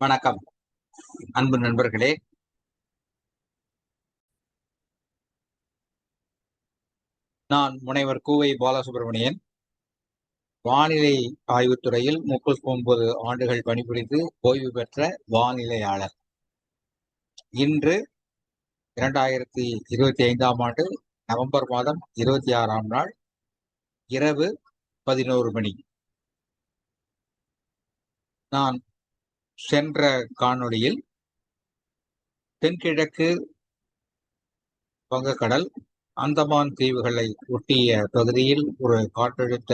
வணக்கம். அன்பு நண்பர்களே. நான் முனைவர் கூவை பாலசுப்ரமணியன். வானிலை ஆய்வுத்துறையில் முப்பத்தி ஒன்பது ஆண்டுகள் பணிபுரிந்து ஓய்வு பெற்ற வானிலையாளர். இன்று இரண்டாயிரத்தி இருபத்தி ஐந்தாம் ஆண்டு நவம்பர் மாதம் இருபத்தி ஆறாம் நாள் இரவு பதினோரு மணி. நான் சென்ற காணொளியில் தென்கிழக்கு வங்கக்கடல் அந்தமான் தீவுகளை ஒட்டிய பகுதியில் ஒரு காற்றழுத்த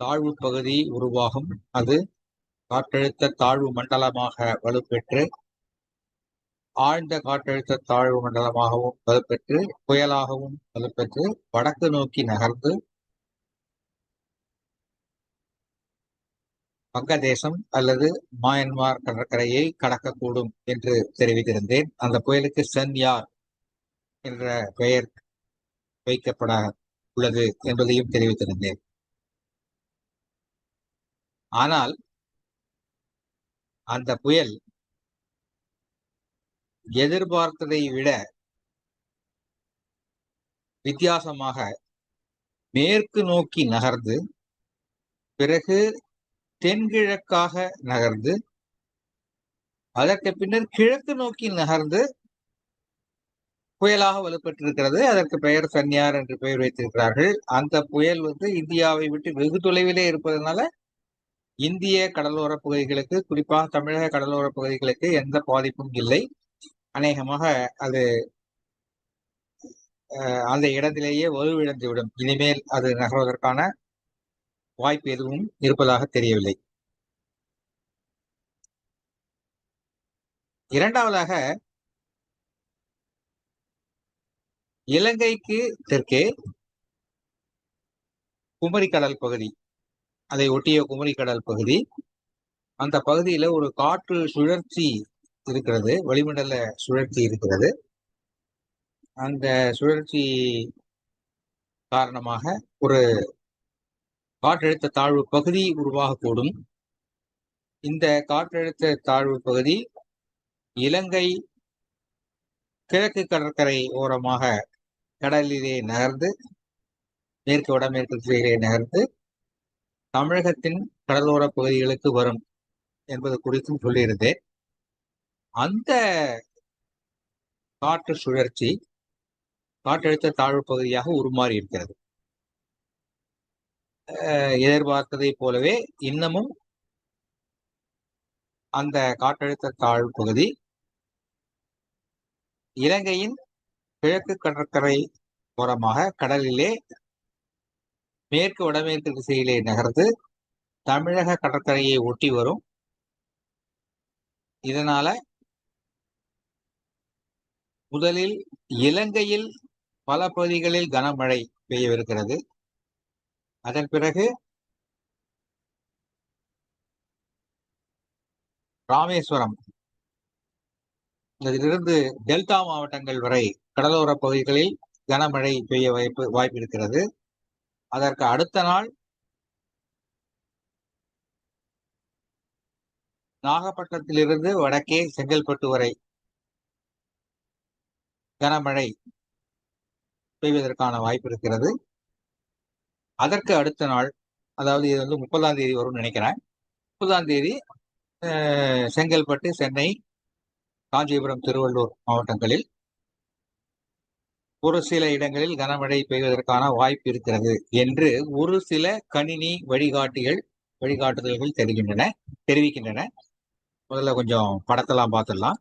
தாழ்வு பகுதி உருவாகும். அது காற்றழுத்த தாழ்வு மண்டலமாக வலுப்பெற்று ஆழ்ந்த காற்றழுத்த தாழ்வு மண்டலமாகவும் வலுப்பெற்று புயலாகவும் வலுப்பெற்று வடக்கு நோக்கி நகர்ந்து வங்கதேசம் அல்லது மாயன்மார் கடற்கரையை கடக்கக்கூடும் என்று தெரிவித்திருந்தேன். அந்த புயலுக்கு சென்யார் என்ற பெயர் வைக்கப்பட உள்ளது என்பதையும் தெரிவித்திருந்தேன். ஆனால் அந்த புயல் எதிர்பார்த்ததை விட வித்தியாசமாக மேற்கு நோக்கி நகர்ந்து பிறகு தென்கிழக்காக நகர்ந்து அதற்கு பின்னர் கிழக்கு நோக்கி நகர்ந்து புயலாக வலுப்பெற்றிருக்கிறது. அதற்கு பெயர் சன்னியார் என்று பெயர் வைத்திருக்கிறார்கள். அந்த புயல் வந்து இந்தியாவை விட்டு வெகு தொலைவிலே இருப்பதனால இந்திய கடலோர பகுதிகளுக்கு குறிப்பாக தமிழக கடலோர பகுதிகளுக்கு எந்த பாதிப்பும் இல்லை. அநேகமாக அது அந்த இடத்திலேயே வலுவிழந்துவிடும். இனிமேல் அது நகர்வதற்கான வாய்ப்பு எதுவும் இருப்பதாக தெரியவில்லை. இரண்டாவதாக இலங்கைக்கு தெற்கே குமரிக்கடல் பகுதி. அதை ஒட்டிய குமரி கடல் பகுதி. அந்த பகுதியில ஒரு காற்று சுழற்சி இருக்கிறது வளிமண்டல சுழற்சி இருக்கிறது. அந்த சுழற்சி காரணமாக ஒரு காற்றழுத்த தாழ்வு பகுதி உருவாகக்கூடும். இந்த காற்றழுத்த தாழ்வு பகுதி இலங்கை கிழக்கு கடற்கரை ஓரமாக கடலிலே நகர்ந்து மேற்கு வடமேற்கு திசையிலே நகர்ந்து தமிழகத்தின் கடலோர பகுதிகளுக்கு வரும் என்பது குறித்தும் சொல்லியிருந்தேன் அந்த காற்று சுழற்சி காற்றழுத்த தாழ்வு பகுதியாக உருமாறி இருக்கிறது. எதிர்பார்த்ததை போலவே இன்னமும் அந்த காற்றழுத்த தாழ்வு பகுதி இலங்கையின் கிழக்கு கடற்கரை ஓரமாக கடலிலே மேற்கு வடமேற்கு திசையிலே நகர்ந்து தமிழக கடற்கரையை ஒட்டி வரும். இதனால முதலில் இலங்கையில் பல பகுதிகளில் கனமழை பெய்யவிருக்கிறது. அதன் பிறகு ராமேஸ்வரம். இதிலிருந்து டெல்டா மாவட்டங்கள் வரை கடலோர பகுதிகளில் கனமழை பெய்ய வாய்ப்பு வாய்ப்பு இருக்கிறது அதற்கு அடுத்த நாள் நாகப்பட்டினத்திலிருந்து வடக்கே செங்கல்பட்டு வரை கனமழை பெய்வதற்கான வாய்ப்பு இருக்கிறது. அதற்கு அடுத்த நாள் அதாவது இது வந்து முப்பதாம் தேதி வரும்னு நினைக்கிறேன். முப்பதாம் தேதி செங்கல்பட்டு சென்னை காஞ்சிபுரம் திருவள்ளூர் மாவட்டங்களில் ஒரு சில இடங்களில் கனமழை பெய்வதற்கான வாய்ப்பு இருக்கிறது என்று ஒரு சில கணினி வழிகாட்டிகள் வழிகாட்டுதல்கள் தெரிகின்றன தெரிவிக்கின்றன. முதல்ல கொஞ்சம் படத்தெல்லாம் பார்த்துடலாம்.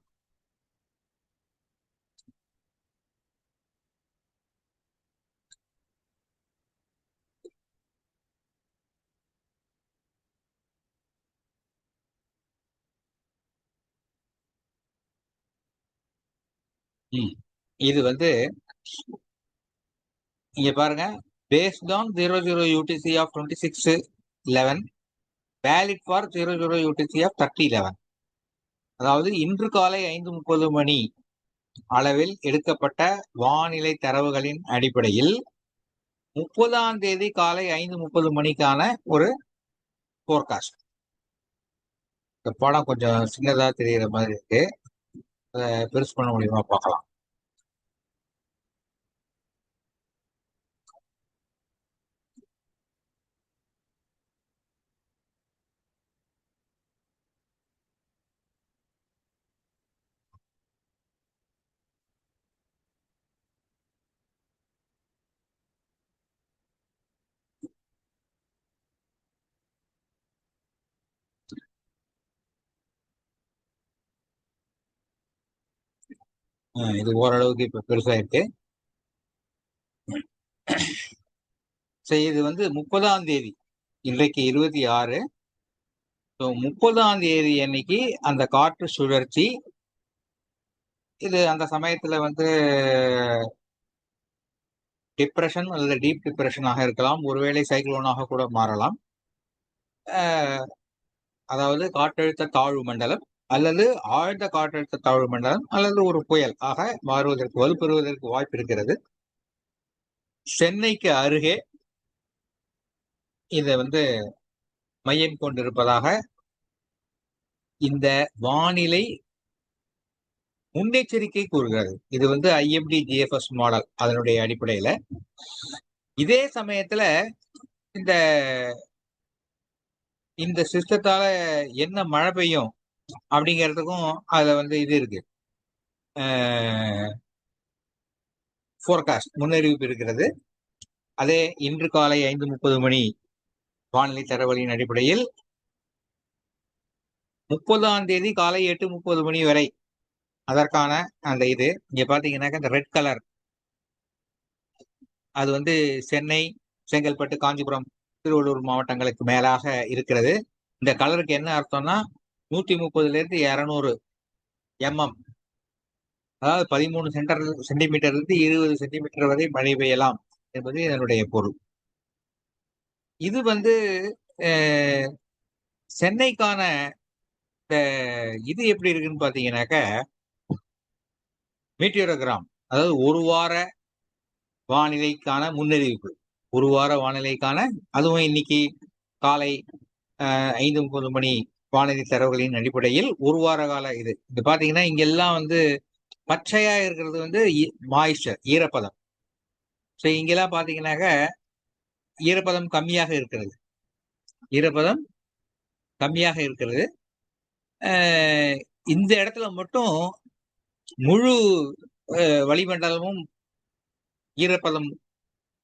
இது வந்து இங்க பாருங்க. Based on zero zero UTC of twenty six eleven valid for zero zero UTC of thirty eleven அதாவது இன்று காலை ஐந்து முப்பது மணி அளவில் எடுக்கப்பட்ட வானிலை தரவுகளின் அடிப்படையில் முப்பதாம் தேதி காலை ஐந்து முப்பது மணிக்கான ஒரு போர்காஸ்ட் இந்த படம் கொஞ்சம் சின்னதாக தெரிகிற மாதிரி இருக்கு. அதை பெருசு பண்ண முடியுமா பார்க்கலாம். இது ஓரளவுக்கு இப்ப பெருசாயிருக்கு. சரி இது வந்து முப்பதாம் தேதி. இன்றைக்கு இருபத்தி ஆறு. ஸோ முப்பதாம் தேதி அன்னைக்கு அந்த காற்று சுழற்சி இது அந்த சமயத்துல வந்து டிப்ரெஷன் அல்லது டீப் டிப்ரெஷனாக இருக்கலாம். ஒருவேளை சைக்ளோனாக கூட மாறலாம். அதாவது காற்றழுத்த தாழ்வு மண்டலம் அல்லது ஆழ்ந்த காற்றழுத்த தாழ்வு மண்டலம் அல்லது ஒரு புயல் ஆக மாறுவதற்கு வலுப்பெறுவதற்கு வாய்ப்பு இருக்கிறது. சென்னைக்கு அருகே இதை வந்து மையம் கொண்டிருப்பதாக இந்த வானிலை முன்னெச்சரிக்கை கூறுகிறது. இது வந்து ஐஎம்டி ஜிஎஃப்எஸ் மாடல் அதனுடைய அடிப்படையில. இதே சமயத்துல இந்த இந்த சிஸ்டத்தால என்ன மழை பெய்யும் அப்படிங்கிறதுக்கும் அதுல வந்து இது இருக்கு. ஃபோர்காஸ்ட் முன்னறிவிப்பு இருக்கிறது. அதே இன்று காலை ஐந்து முப்பது மணி வானிலை தரவலின் அடிப்படையில் முப்பதாம் தேதி காலை எட்டு முப்பது மணி வரை அதற்கான அந்த இது இங்க பாத்தீங்கன்னாக்க இந்த ரெட் கலர் அது வந்து சென்னை செங்கல்பட்டு காஞ்சிபுரம் திருவள்ளூர் மாவட்டங்களுக்கு மேலாக இருக்கிறது. இந்த கலருக்கு என்ன அர்த்தம்னா நூத்தி முப்பதுல இருந்து இருநூறு எம்எம். அதாவது பதிமூணு சென்டர் சென்டிமீட்டர் இருந்து இருபது சென்டிமீட்டர் வரை மழை பெய்யலாம் என்பது இதனுடைய பொருள். இது வந்து சென்னைக்கான இந்த இது எப்படி இருக்குன்னு பாத்தீங்கன்னாக்க மீட்டியோரோகிராம் அதாவது ஒரு வார வானிலைக்கான முன்னறிவிப்பு. ஒரு வார வானிலைக்கான அதுவும் இன்னைக்கு காலை அஹ், ஐந்து முப்பது மணி வானதி தரவுகளின் அடிப்படையில் ஒரு வார கால இது. இது பாத்தீங்கன்னா இங்கெல்லாம் வந்து பச்சையா இருக்கிறது வந்து மாய்ஸ்டர் ஈரப்பதம். ஸோ இங்கெல்லாம் பாத்தீங்கன்னாக்க ஈரப்பதம் கம்மியாக இருக்கிறது. ஈரப்பதம் கம்மியாக இருக்கிறது. இந்த இடத்துல மட்டும் முழு வளிமண்டலமும் ஈரப்பதம்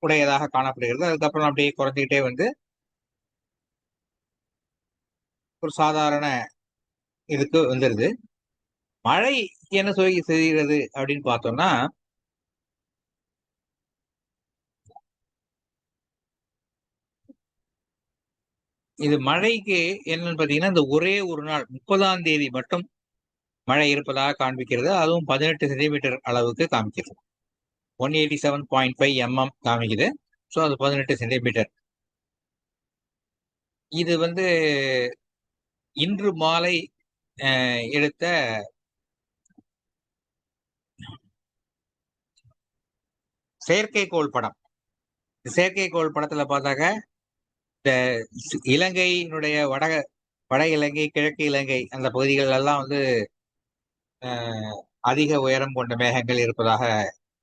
உடையதாக காணப்படுகிறது. அதுக்கப்புறம் அப்படியே குறைஞ்சிக்கிட்டே வந்து ஒரு சாதாரண இதுக்கு வந்துடுது மழை என்ன சொல்லி செய்கிறது அப்படின்னு பார்த்தோம்னா இது மழைக்கு என்னன்னு பாத்தீங்கன்னா இந்த ஒரே ஒரு நாள் முப்பதாம் தேதி மட்டும் மழை இருப்பதாக காண்பிக்கிறது. அதுவும் பதினெட்டு சென்டிமீட்டர் அளவுக்கு காமிக்கிறது. One eighty seven point five mm காமிக்குது. ஸோ அது பதினெட்டு சென்டிமீட்டர். இது வந்து இன்று மாலை எடுத்த செயற்கைக்கோள் படம். செயற்கைக்கோள் படத்துல பார்த்தாக்க இந்த இலங்கையினுடைய வட வட இலங்கை கிழக்கு இலங்கை அந்த பகுதிகள் எல்லாம் வந்து அதிக உயரம் கொண்ட மேகங்கள் இருப்பதாக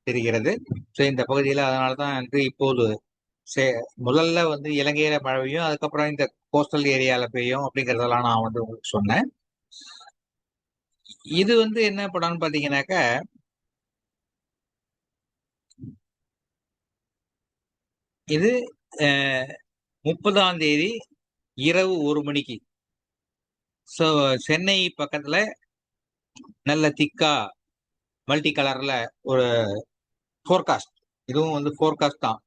தெரிகிறது. ஸோ இந்த பகுதியில் அதனால தான் வந்து இப்போது முதல்ல வந்து இலங்கையில மழை பெய்யும் அதுக்கப்புறம் இந்த கோஸ்டல் ஏரியால பெய்யும் அப்படிங்கறதெல்லாம் நான் வந்து உங்களுக்கு சொன்னேன். இது வந்து என்ன படம்னு பாத்தீங்கன்னாக்க இது முப்பதாம் தேதி இரவு ஒரு மணிக்கு. ஸோ சென்னை பக்கத்துல நல்ல திக்கா மல்டி கலர்ல ஒரு ஃபோர்காஸ்ட் இதுவும் வந்து ஃபோர்காஸ்ட் தான்.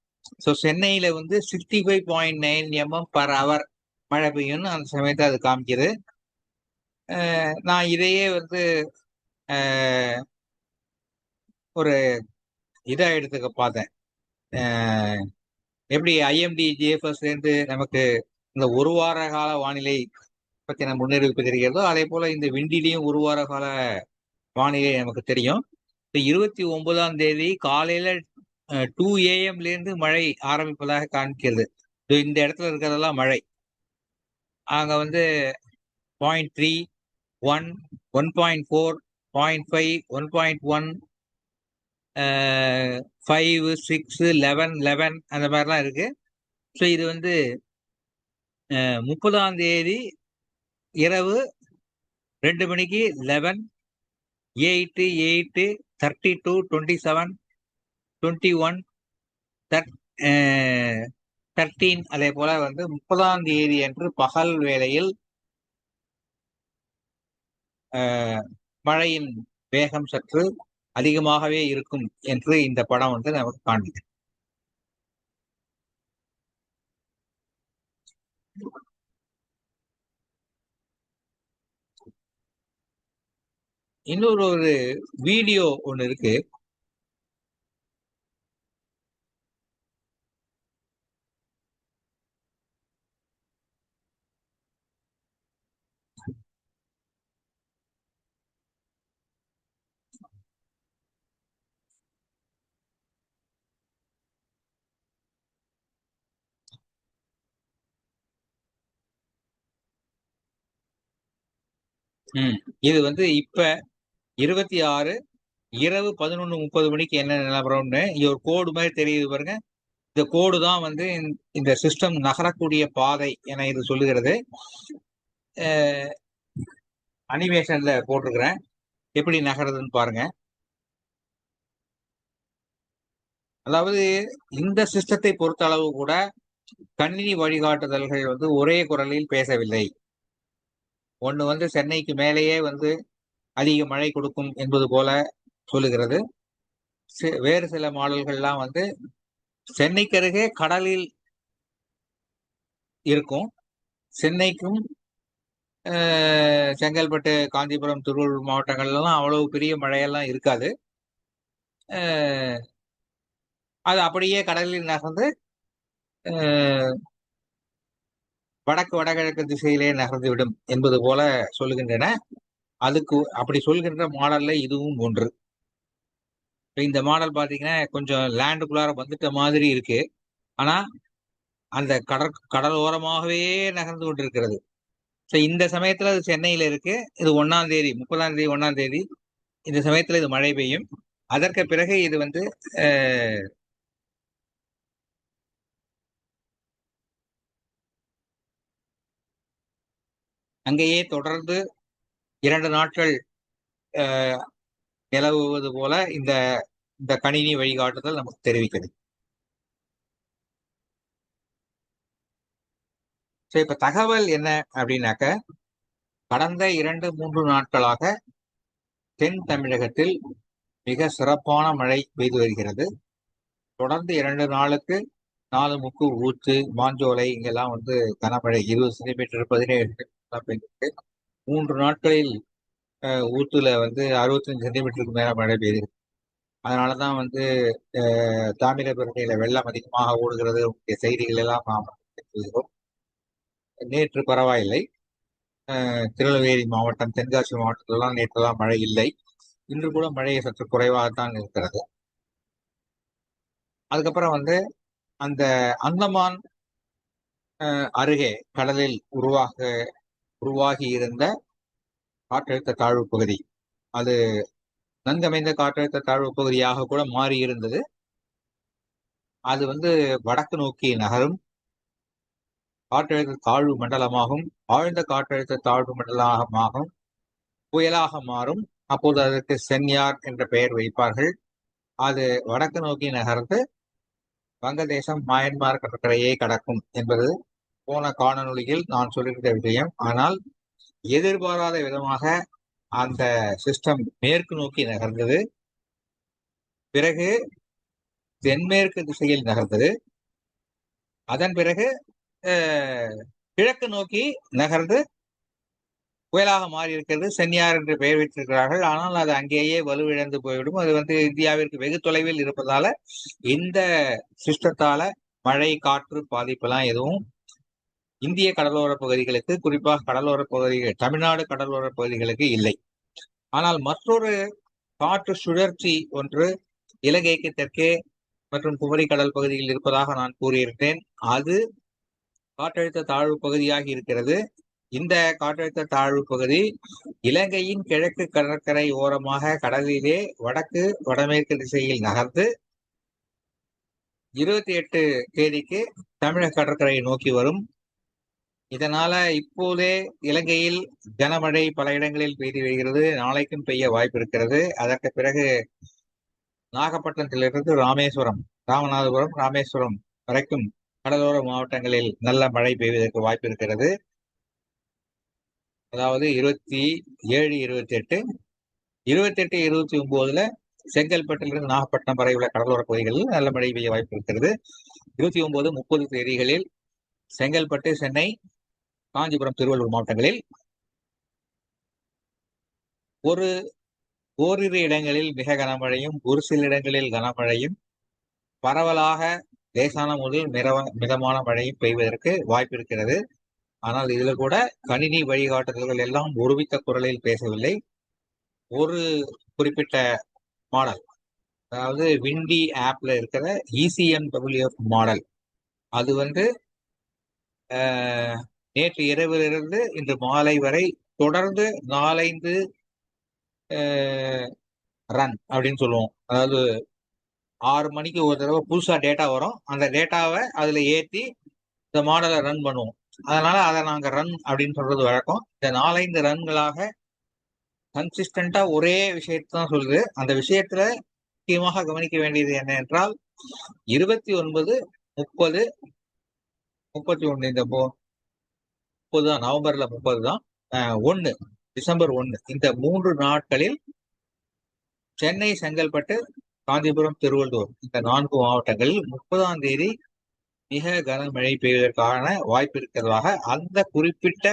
ஸோ சென்னையில வந்து sixty five point nine mm per hour மழை பெய்யும்னு அந்த சமயத்தை அது காமிக்குது. நான் இதையே வந்து ஒரு இதா எடுத்துக்க பார்த்தேன். எப்படி ஐஎம்டி ஜிஎஃப்எஸ்லேருந்து நமக்கு இந்த ஒரு வார கால வானிலை நம்ம முன்னறிவிப்பு தெரிகிறதோ அதே போல இந்த விண்டிலையும் ஒரு வார கால வானிலை நமக்கு தெரியும். இப்போ இருபத்தி ஒன்பதாம் தேதி காலையில டூ ஏஎம்ல இருந்து மழை ஆரம்பிப்பதாக காண்கிறது. இந்த இடத்துல இருக்கிறதெல்லாம் மழை. அங்க வந்து point three one one point four point five one point one five six eleven eleven அந்த மாதிரிலாம் இருக்கு. ஸோ இது வந்து முப்பதாம் தேதி இரவு ரெண்டு மணிக்கு eleven eight eight thirty two twenty seven twenty one thirteen அதே போல வந்து முப்பதாம் தேதி அன்று பகல் வேளையில் மழையின் வேகம் சற்று அதிகமாகவே இருக்கும் என்று இந்த படம் வந்து நமக்கு காண்பிக்கும் இன்னொரு ஒரு வீடியோ ஒன்று இருக்கு. இது வந்து இப்ப இருபத்தி ஆறு இரவு பதினொன்று முப்பது மணிக்கு என்ன நிலவரம்னு ஒரு கோடு மாதிரி தெரியுது பாருங்க. இந்த கோடு தான் வந்து இந்த சிஸ்டம் நகரக்கூடிய பாதை என இது சொல்லுகிறது. அனிமேஷன்ல போட்டிருக்கிறேன். எப்படி நகருதுன்னு பாருங்க. அதாவது இந்த சிஸ்டத்தை பொறுத்த அளவு கூட கணினி வழிகாட்டுதல்கள் வந்து ஒரே குரலில் பேசவில்லை. ஒன்று வந்து சென்னைக்கு மேலேயே வந்து அதிக மழை கொடுக்கும் என்பது போல சொல்லுகிறது. வேறு சில மாடல்கள்லாம் வந்து சென்னைக்கு அருகே கடலில் இருக்கும். சென்னைக்கும் செங்கல்பட்டு காஞ்சிபுரம் திருவள்ளூர் மாவட்டங்கள்லாம் அவ்வளவு பெரிய மழையெல்லாம் இருக்காது. அது அப்படியே கடலில் நகர்ந்து வடக்கு வடகிழக்கு திசையிலே நகர்ந்து விடும் என்பது போல சொல்லுகின்றன. அதுக்கு அப்படி சொல்கின்ற மாடல்ல இதுவும் ஒன்று. இந்த மாடல் பாத்தீங்கன்னா கொஞ்சம் லேண்டுக்குள்ளார வந்துட்ட மாதிரி இருக்கு. ஆனா அந்த கடற் கடலோரமாகவே நகர்ந்து கொண்டிருக்கிறது. ஸோ இந்த சமயத்துல அது சென்னையில இருக்கு. இது ஒன்னாம் தேதி முப்பதாம் தேதி ஒன்னாம் தேதி. இந்த சமயத்துல இது மழை பெய்யும். அதற்கு பிறகு இது வந்து அங்கேயே தொடர்ந்து இரண்டு நாட்கள் நிலவுவது போல இந்த இந்த கணினி வழிகாட்டுதல் நமக்கு தெரிவிக்கிறது ஸோ இப்போ தகவல் என்ன அப்படின்னாக்க கடந்த இரண்டு மூன்று நாட்களாக தென் தமிழகத்தில் மிக சிறப்பான மழை பெய்து வருகிறது. தொடர்ந்து இரண்டு நாளுக்கு நாலு முக்கு ஊத்து மாஞ்சோலை இங்கெல்லாம் வந்து கனமழை இருபது சென்டிமீட்டர் பதினேழு பெய்திருக்கு மூன்று நாட்களில் ஊத்துல வந்து அறுபத்தஞ்சு சென்டிமீட்டருக்கு மேல மழை பெய்யுது அதனாலதான் வந்து தாமிரபரணியில வெள்ளம் அதிகமாக ஓடுகிறது. செய்திகள் எல்லாம் நாம் நேற்று பரவாயில்லை. திருநெல்வேலி மாவட்டம் தென்காசி மாவட்டத்திலலாம் நேற்றுலாம் மழை இல்லை. இன்று கூட மழை சற்று குறைவாகத்தான் இருக்கிறது. அதுக்கப்புறம் வந்து அந்த அந்தமான் அருகே கடலில் உருவாக உருவாகி இருந்த காற்றழுத்த தாழ்வு பகுதி. அது நன்கமைந்த காற்றழுத்த தாழ்வு பகுதியாக கூட மாறி இருந்தது அது வந்து வடக்கு நோக்கி நகரும். காற்றழுத்த தாழ்வு மண்டலமாகும். ஆழ்ந்த காற்றழுத்த தாழ்வு மண்டலமாகும். புயலாக மாறும். அப்போது அதற்கு சென்யார் என்ற பெயர் வைப்பார்கள். அது வடக்கு நோக்கி நகர்ந்து வங்கதேசம் மயன்மார் கடற்கரையை கடக்கும் என்பது போன காணொலியில் நான் சொல்லியிருந்த விஷயம். ஆனால் எதிர்பாராத விதமாக அந்த சிஸ்டம் மேற்கு நோக்கி நகர்ந்தது. பிறகு தென்மேற்கு திசையில் நகர்ந்தது. அதன் பிறகு கிழக்கு நோக்கி நகர்ந்து புயலாக மாறி இருக்கிறது சென்னியார் என்று பெயர் வைத்திருக்கிறார்கள். ஆனால் அது அங்கேயே வலுவிழந்து போய்விடும். அது வந்து இந்தியாவிற்கு வெகு தொலைவில் இருப்பதால இந்த சிஸ்டத்தால மழை காற்று பாதிப்பெல்லாம் எதுவும் இந்திய கடலோர பகுதிகளுக்கு குறிப்பாக கடலோர பகுதிகள் தமிழ்நாடு கடலோர பகுதிகளுக்கு இல்லை. ஆனால் மற்றொரு காற்று சுழற்சி ஒன்று இலங்கைக்கு தெற்கே மற்றும் குமரி கடல் பகுதியில் இருப்பதாக நான் கூறியிருந்தேன் அது காற்றழுத்த தாழ்வு பகுதியாக இருக்கிறது. இந்த காற்றழுத்த தாழ்வு பகுதி இலங்கையின் கிழக்கு கடற்கரை ஓரமாக கடலிலே வடக்கு வடமேற்கு திசையில் நகர்ந்து இருபத்தி எட்டு தேதிக்கு தமிழக கடற்கரையை நோக்கி வரும். இதனால இப்போதே இலங்கையில் கனமழை பல இடங்களில் பெய்து வருகிறது. நாளைக்கும் பெய்ய வாய்ப்பு இருக்கிறது. அதற்கு பிறகு நாகப்பட்டினத்திலிருந்து ராமேஸ்வரம் ராமநாதபுரம் ராமேஸ்வரம் வரைக்கும் கடலோர மாவட்டங்களில் நல்ல மழை பெய்வதற்கு வாய்ப்பு இருக்கிறது. அதாவது இருபத்தி ஏழு இருபத்தி எட்டு இருபத்தி எட்டு இருபத்தி ஒன்பதுல செங்கல்பட்டிலிருந்து நாகப்பட்டினம் வரை உள்ள கடலோர பகுதிகளில் நல்ல மழை பெய்ய வாய்ப்பு இருக்கிறது. இருபத்தி ஒன்பது முப்பது தேதிகளில் செங்கல்பட்டு சென்னை காஞ்சிபுரம் திருவள்ளூர் மாவட்டங்களில் ஒரு ஓரிரு இடங்களில் மிக கனமழையும் ஒரு சில இடங்களில் கனமழையும் பரவலாக லேசான முதலில் மிரவ மிதமான மழையும் பெய்வதற்கு வாய்ப்பு இருக்கிறது. ஆனால் இதில் கூட கணினி வழிகாட்டுதல்கள் எல்லாம் ஒருமித்த குரலில் பேசவில்லை. ஒரு குறிப்பிட்ட மாடல் அதாவது விண்டி ஆப்ல இருக்கிற இசிஎம் டபிள்யூஎஃப் மாடல். அது வந்து நேற்று இரவிலிருந்து இன்று மாலை வரை தொடர்ந்து நாலைந்து ரன் அப்படின்னு சொல்லுவோம். அதாவது ஆறு மணிக்கு ஒரு தடவை புதுசா டேட்டா வரும். அந்த டேட்டாவை அதுல ஏற்றி இந்த மாடலை ரன் பண்ணுவோம். அதனால அதை நாங்க ரன் அப்படின்னு சொல்றது வழக்கம். இந்த நாலைந்து ரன்களாக கன்சிஸ்டண்டா ஒரே விஷயத்தான் தான் சொல்லுது. அந்த விஷயத்துல முக்கியமாக கவனிக்க வேண்டியது என்ன என்றால் இருபத்தி ஒன்பது முப்பது முப்பத்தி ஒன்று இந்த முப்பது தான் நவம்பர்ல முப்பது தான். ஒன்னு டிசம்பர் ஒன்னு இந்த மூன்று நாட்களில் சென்னை செங்கல்பட்டு காஞ்சிபுரம் திருவள்ளூர் இந்த நான்கு மாவட்டங்களில் முப்பதாம் தேதி மிக கனமழை பெய்வதற்கான வாய்ப்பு இருக்கிறதாக அந்த குறிப்பிட்ட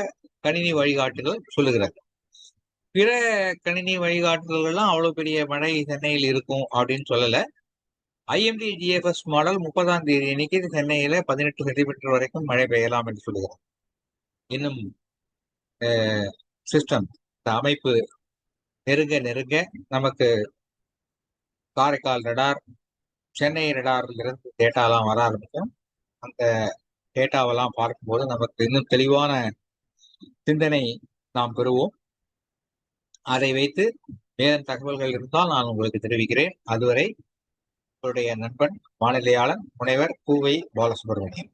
கணினி வழிகாட்டுதல் சொல்லுகிறது. பிற கணினி வழிகாட்டுதல்கள்லாம் அவ்வளவு பெரிய மழை சென்னையில் இருக்கும் அப்படின்னு சொல்லல. ஐஎம்டி ஜிஎஃப்எஸ் மாடல் முப்பதாம் தேதி அன்னைக்கு சென்னையில பதினெட்டு சென்டிமீட்டர் வரைக்கும் மழை பெய்யலாம் என்று சொல்லுகிறார் இன்னும் சிஸ்டம் இந்த அமைப்பு நெருங்க நெருங்க நமக்கு காரைக்கால் ரடார் சென்னை ரடார்ல இருந்து டேட்டாலாம் வர ஆரம்பிக்கும். அந்த டேட்டாவெல்லாம் பார்க்கும்போது நமக்கு இன்னும் தெளிவான சிந்தனை நாம் பெறுவோம். அதை வைத்து மேலும் தகவல்கள் இருந்தால் நான் உங்களுக்கு தெரிவிக்கிறேன். அதுவரை உங்களுடைய நண்பன் வானிலையாளர் முனைவர் பூவை பாலசுப்ரமணியன்.